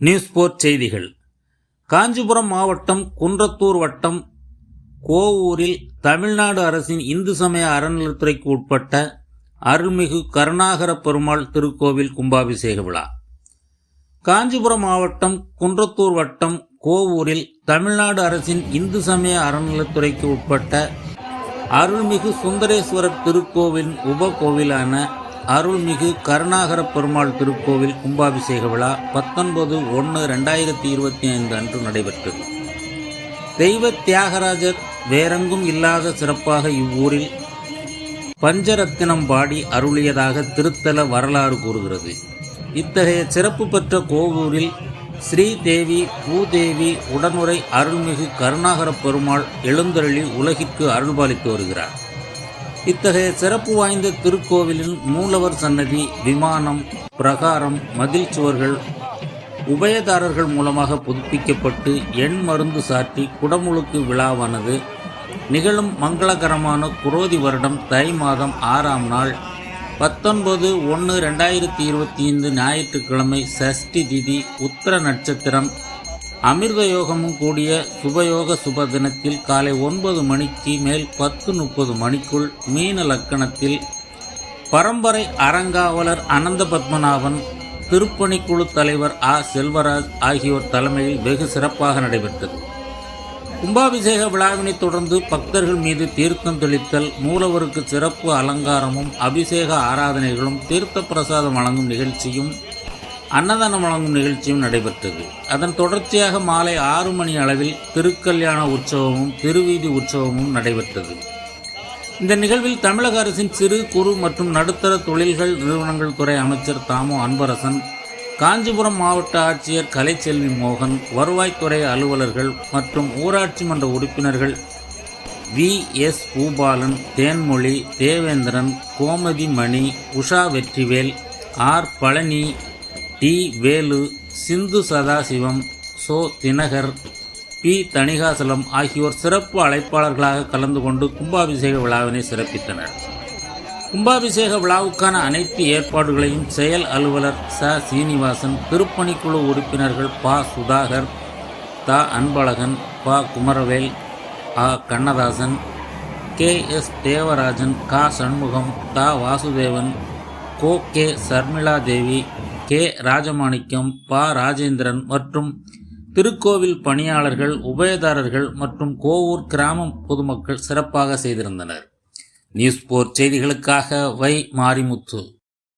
News board செய்திகள். காஞ்சிபுரம் மாவட்டம் குன்றத்தூர் வட்டம் கோவூரில் தமிழ்நாடு அரசின் இந்து சமய அறநிலைத்துறைக்கு உட்பட்ட அருள்மிகு கருணாகர பெருமாள் திருக்கோவில் கும்பாபிஷேக விழா. காஞ்சிபுரம் மாவட்டம் குன்றத்தூர் வட்டம் கோவூரில் தமிழ்நாடு அரசின் இந்து சமய அறநிலைத்துறைக்கு உட்பட்ட அருள்மிகு சுந்தரேஸ்வரர் திருக்கோவிலின் உபகோவிலான அருள்மிகு கருணாகர பெருமாள் திருக்கோவில் கும்பாபிஷேக விழா பத்தொன்பது ஒன்று ரெண்டாயிரத்தி இருபத்தி ஐந்து அன்று நடைபெற்றது. தெய்வ தியாகராஜர் வேறெங்கும் இல்லாத சிறப்பாக இவ்வூரில் பஞ்சரத்தினம் பாடி அருளியதாக திருத்தல வரலாறு கூறுகிறது. இத்தகைய சிறப்பு பெற்ற கோவூரில் ஸ்ரீதேவி பூதேவி உடனுரை அருள்மிகு கருணாகர பெருமாள் எழுந்தருளி உலகிற்கு அருள்பாலித்து வருகிறார். இத்தகைய சிறப்பு வாய்ந்த திருக்கோவிலின் மூலவர் சன்னதி விமானம் பிரகாரம் மதில் சுவர்கள் உபயதாரர்கள் மூலமாக புதுப்பிக்கப்பட்டு எண் மருந்து சாற்றி குடமுழுக்கு விழாவானது. நிகழும் மங்களகரமான குரோதி வருடம் தை மாதம் ஆறாம் நாள் பத்தொன்பது ஒன்று ரெண்டாயிரத்தி இருபத்தி ஐந்து ஞாயிற்றுக்கிழமை சஷ்டி திதி உத்தர நட்சத்திரம் அமிர்த யோகமும் கூடிய சுபயோக சுப தினத்தில் காலை ஒன்பது மணிக்கு மேல் பத்து முப்பது மணிக்குள் மீன லக்கணத்தில் பரம்பரை அறங்காவலர் அனந்த பத்மநாபன் திருப்பணிக்குழு தலைவர் ஆ. செல்வராஜ் ஆகியோர் தலைமையில் வெகு சிறப்பாக நடைபெற்றது. கும்பாபிஷேக விழாவினை தொடர்ந்து பக்தர்கள் மீது தீர்த்தம் தெளித்தல் மூலவருக்கு சிறப்பு அலங்காரமும் அபிஷேக ஆராதனைகளும் தீர்த்த பிரசாதம் வழங்கும் நிகழ்ச்சியும் அன்னதானம் வழங்கும் நிகழ்ச்சியும் நடைபெற்றது. அதன் தொடர்ச்சியாக மாலை ஆறு மணி அளவில் திருக்கல்யாண உற்சவமும் திருவீதி உற்சவமும் நடைபெற்றது. இந்த நிகழ்வில் தமிழக அரசின் சிறு குறு மற்றும் நடுத்தர தொழில்கள் நிறுவனங்கள் துறை அமைச்சர் தாமோ அன்பரசன் காஞ்சிபுரம் மாவட்ட ஆட்சியர் கலைச்செல்வி மோகன் வருவாய்த்துறை அலுவலர்கள் மற்றும் ஊராட்சி மன்ற உறுப்பினர்கள் V. S. Bhupalan Thenmozhi Devendran Gomathi Mani Usha Vetrivel R. Palani D. Velu Sindhu Sadasivam so. Dinakar P. Thanigachalam ஆகியோர் சிறப்பு அழைப்பாளர்களாக கலந்து கொண்டு கும்பாபிஷேக விழாவினை சிறப்பித்தனர். கும்பாபிஷேக விழாவுக்கான அனைத்து ஏற்பாடுகளையும் செயல் அலுவலர் ச. சீனிவாசன் திருப்பணிக்குழு உறுப்பினர்கள் ப. சுதாகர் த. அன்பழகன் ப. குமரவேல் ஆ கண்ணதாசன் கே. எஸ். தேவராஜன் க. சண்முகம் த. வாசுதேவன் கோ. கே. சர்மிளா தேவி கே. ராஜமாணிக்கம் ப. ராஜேந்திரன் மற்றும் திருக்கோவில் பணியாளர்கள் உபயதாரர்கள் மற்றும் கோவூர் கிராம பொதுமக்கள் சிறப்பாக செய்திருந்தனர். நியூஸ் போர் செய்திகளுக்காக வை. மாரிமுத்து.